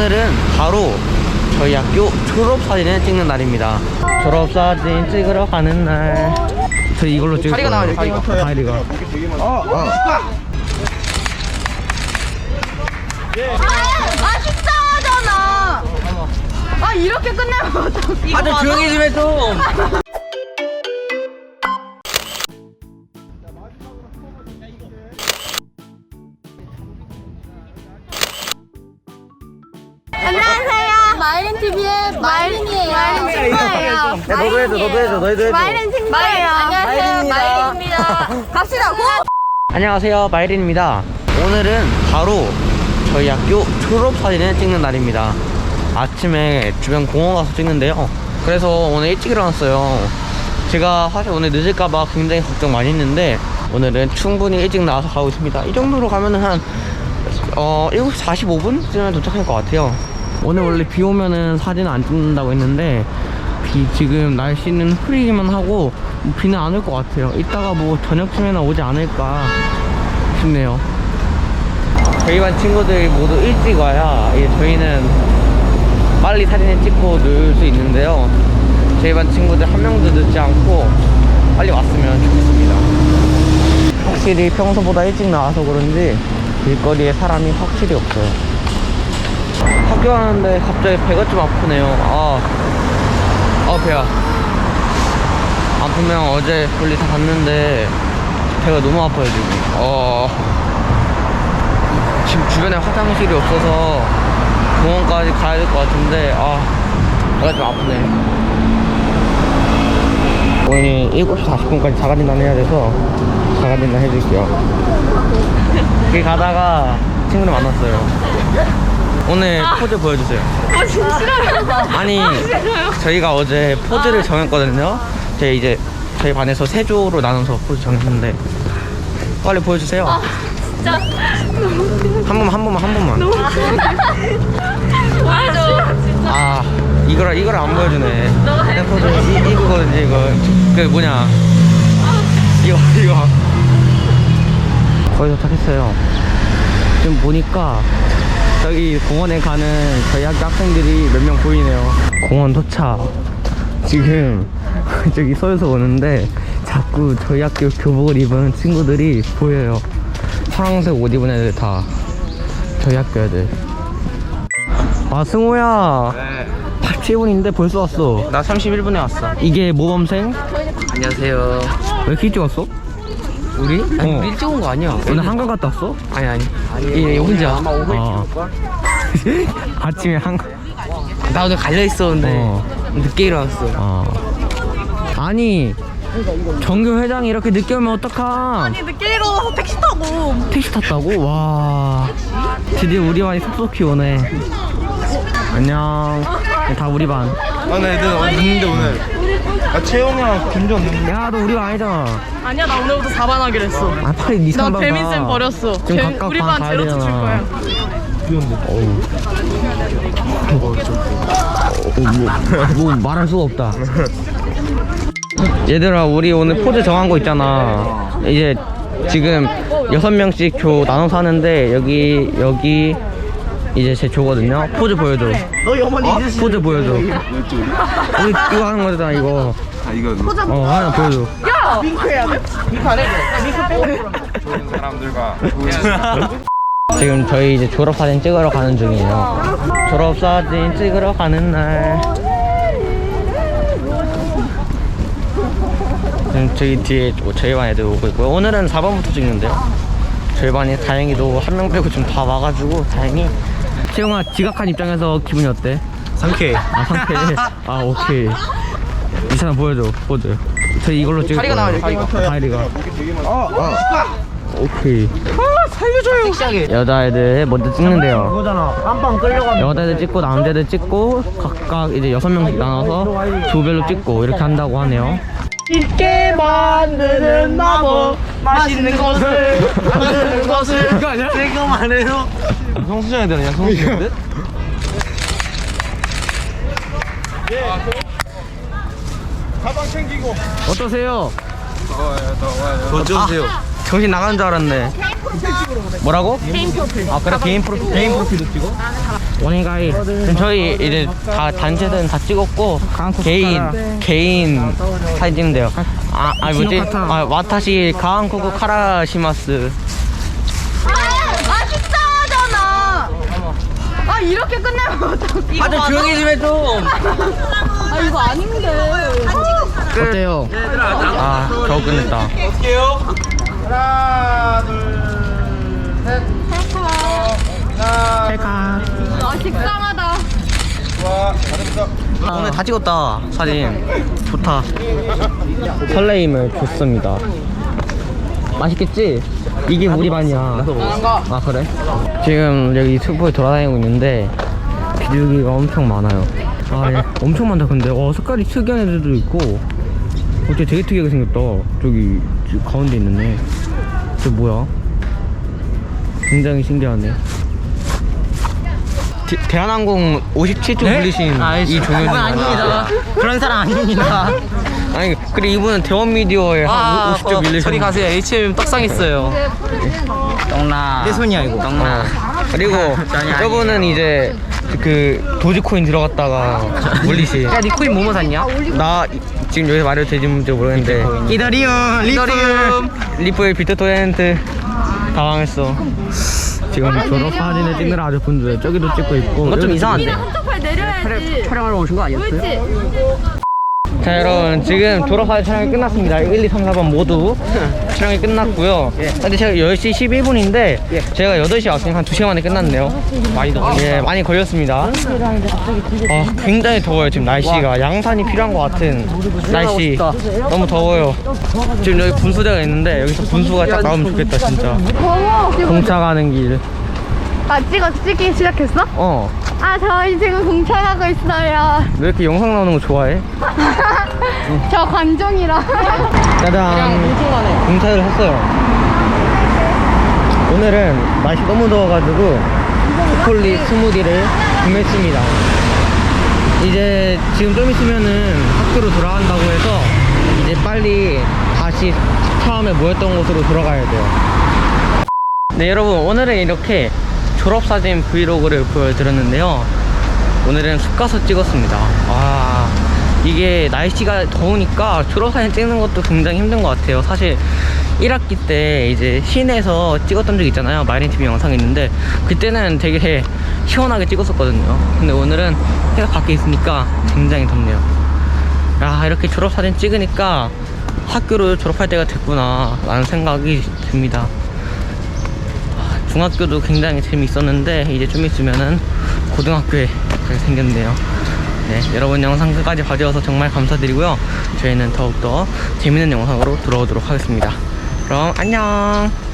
오늘은 바로 저희 학교 졸업사진을 찍는 날입니다. 졸업사진 찍으러 가는 날. 저희 이걸로 찍을 다리가 거예요. 나와야 돼, 다리가. 아 식사하잖아. 아 이렇게 끝내면 어떡해. 다들 조용히 좀 해줘. TV의 마이린이에요. 마이린 친구예요. 너도 해줘, 너도 해줘, 너희도 해줘. 마이린 친구예요. 안녕하세요. 마이린입니다. 갑시다. 고! 안녕하세요 마이린입니다 오늘은 바로 저희 학교 졸업 사진을 찍는 날입니다 아침에 주변 공원 가서 찍는데요 그래서 오늘 일찍 일어났어요 제가 사실 오늘 늦을까봐 굉장히 걱정 많이 했는데 오늘은 충분히 일찍 나와서 가고 있습니다 이 정도로 가면은 한 어, 7시 45분쯤에 도착할 것 같아요 오늘 원래 비 오면은 사진 안 찍는다고 했는데 비 지금 날씨는 흐리기만 하고 뭐 비는 안 올 것 같아요. 이따가 뭐 저녁쯤에는 오지 않을까 싶네요. 저희 반 친구들이 모두 일찍 와야 이제 저희는 빨리 사진을 찍고 놀 수 있는데요. 저희 반 친구들 한 명도 늦지 않고 빨리 왔으면 좋겠습니다. 확실히 평소보다 일찍 나와서 그런지 길거리에 사람이 확실히 없어요 학교 가는데 갑자기 배가 좀 아프네요. 아, 아 배야. 아프면 어제 볼일 다 봤는데 배가 너무 아파요 지금. 어. 지금 주변에 화장실이 없어서 공원까지 가야 될 것 같은데 아 배가 좀 아프네. 오늘 7시 40분까지 자가진단 해야 돼서 자가진단 해줄게요. 길 가다가 친구를 만났어요 오늘 포즈 보여주세요. 아 진짜 싫어요. 아니 저희가 어제 포즈를 정했거든요. 저희 이제 저희 반에서 세 조로 나눠서 포즈 정했는데 빨리 보여주세요. 진짜. 한 번만 한 번만 한 번만. 보여줘. 아 이거를 이거를 안 보여주네. 내 포즈 이, 이거거든요 이거. 그 뭐냐. 이거 이거. 거의 도착했어요. 지금 보니까 저기 공원에 가는 저희 학교 학생들이 몇 명 보이네요 공원 도착 지금 저기 서에서 오는데 자꾸 저희 학교 교복을 입은 친구들이 보여요 파란색 옷 입은 애들 다 저희 학교 애들 아 승호야 네. 87분인데 벌써 왔어 나 31분에 왔어. 이게 모범생? 안녕하세요. 왜 이렇게 일찍 왔어? 우리? 아니, 어. 우리 일찍 온 거 아니야. 오늘 한강 갔다 왔어? 아니, 아니. 예, 혼자. 아마 오후 아. 아침에 한강 나 오늘 갈려 있었는데 어. 늦게 일어났어. 아. 아니 정교 회장이 이렇게 늦게 오면 어떡함 늦게 일어나서 택시 타고. 택시 탔다고? 와 드디어 우리 반이 속속히 오네 안녕 다 우리 반 아, 나 애들 늦는데 오늘. 아, 채영이랑 김주 없는데. 야, 너 우리 반 아니잖아. 아니야 나 오늘부터 4반 하기로 했어. 아, 빨리 니나 3반 배민쌤 버렸어. 지금 배- 각각 우리 반 반 가야 제로투 줄 되잖아. 거야. 어우. 어, 뭐, 뭐 말할 수가 없다. 얘들아, 우리 오늘 포즈 정한 거 있잖아. 이제 지금 여섯 명씩 조 나눠서 하는데 여기 여기 이제 제 조거든요. 포즈 보여줘. 너희 어머니 어? 포즈 보여줘. 우리 이거 하는 거잖아, 이거. 아, 이거 어, 하나 보여줘. 좋은 사람들과 지금 저희 이제 졸업사진 찍으러 가는 중이에요. 졸업사진 찍으러 가는 날. 지금 저희 뒤에 저희 반 애들 오고 있고요. 오늘은 4번부터 찍는데요. 저희 반이 다행히도 한 명 빼고 좀다 와가지고 다행히. 채용아 지각한 입장에서 기분이 어때? 상쾌. 아 상태. 아 오케이. 이 사람 보여줘 포즈. 저희 이걸로 찍을 다리가. 나와야 돼, 다리가. 어, 어. 오케이. 섹시하게. 여자애들 먼저 찍는데요. 그거잖아. 깜빵 끌려가면. 여자애들 찍고 남자애들 찍고 각각 이제 여섯 명씩 나눠서 조별로 찍고 이렇게 한다고 하네요. 있게 만드는 마법. 맛있는 것을 만드는 것을. 그거 아니야? 지금만 해도. 성수장 애들 아니야, 성수장 애들? 가방 챙기고. 어떠세요? 더 찍어주세요. 정신 나가는 줄 알았네. 뭐라고? 개인 프로필. 아 그래 개인 프로 개인 프로필도 찍어? 오네가이 지금 저희 이제 다 단체든 다 찍었고 개인 개인 사진 찍는데요. 아, 아 뭐지? 아 와타시 가한쿠쿠 카라시마스. 아, 아 식사하잖아. 아 이렇게 끝내면 어떡해? 아좀 조용히 좀 해줘. 아 이거 아닌데. 어때요? 아 겨우 끝냈다. 하나, 둘, 셋. 하나, 아 식상하다. 좋아. 잘했어. 오늘 다 찍었다 사진 좋다 설레임을 줬습니다 맛있겠지? 이게 우리 반이야 아 그래? 지금 여기 슈퍼에 돌아다니고 있는데 비둘기가 엄청 많아요. 아 예. 엄청 많다 근데. 와 색깔이 특이한 애들도 있고. 어째 되게 특이하게 생겼다. 저기 저 가운데 있는 애저 뭐야? 굉장히 신기하네. 대- 대한항공 57조 불리신 이 종현 아닙니다. 그런 사람 아닙니다. 아니 그래 이분은 대원 미디어에 한 50조 밀리신. 저리 가세요. H&M 떡상했어요. 똥나. 내 손이 아니고. 똥나. 그리고 저분은 이제 그 도지코인 들어갔다가 물리신. 야, 니 코인 뭐뭐 샀냐? 나 이- 지금 여기서 말해도 되는지 모르겠는데 이더리움 이더리움. 리플 비트 토렌트 다 망했어 지금 졸업 사진을 찍느라 아주 분주해 저기도 찍고 있고 이거 좀 이상한데? 찍고 한쪽 팔 내려야지. 촬영하러 오신 거 아니었어요? 그렇지. 자 여러분 지금 졸업 사진 촬영이 끝났습니다. 1, 2, 3, 4번 모두 촬영이 끝났고요. 근데 제가 10시 11분인데 제가 8시에 왔으니까 한 2시간 만에 끝났네요. 많이 더 예, 많이 걸렸습니다. 아, 굉장히 더워요 지금 날씨가. 양산이 필요한 것 같은 날씨. 너무 더워요. 지금 여기 분수대가 있는데 여기서 분수가 딱 나오면 좋겠다 진짜. 공차 가는 길. 아 찍어 찍기 시작했어? 어. 아 저희 지금 공차하고 있어요. 왜 이렇게 영상 나오는 거 좋아해? 저 관종이라. 짜잔. 공차를 했어요. 오늘은 날씨 너무 더워가지고 초콜릿 스무디를 구매했습니다. 이제 지금 좀 있으면은 학교로 돌아간다고 해서 이제 빨리 다시 처음에 모였던 곳으로 돌아가야 돼요. 네 여러분 오늘은 이렇게 졸업사진 브이로그를 보여드렸는데요. 오늘은 숲 가서 찍었습니다. 와 이게 날씨가 더우니까 졸업사진 찍는 것도 굉장히 힘든 것 같아요. 사실 1학기 때 이제 시내에서 찍었던 적 있잖아요. 마이린TV 영상 있는데 그때는 되게 시원하게 찍었었거든요. 근데 오늘은 해가 밖에 있으니까 굉장히 덥네요. 야 이렇게 졸업사진 찍으니까 학교를 졸업할 때가 됐구나 라는 생각이 듭니다 중학교도 굉장히 재미있었는데 이제 좀 있으면은 고등학교에 가게 생겼네요. 네, 여러분 영상 끝까지 봐주셔서 정말 감사드리고요. 저희는 더욱더 재밌는 영상으로 돌아오도록 하겠습니다. 그럼 안녕.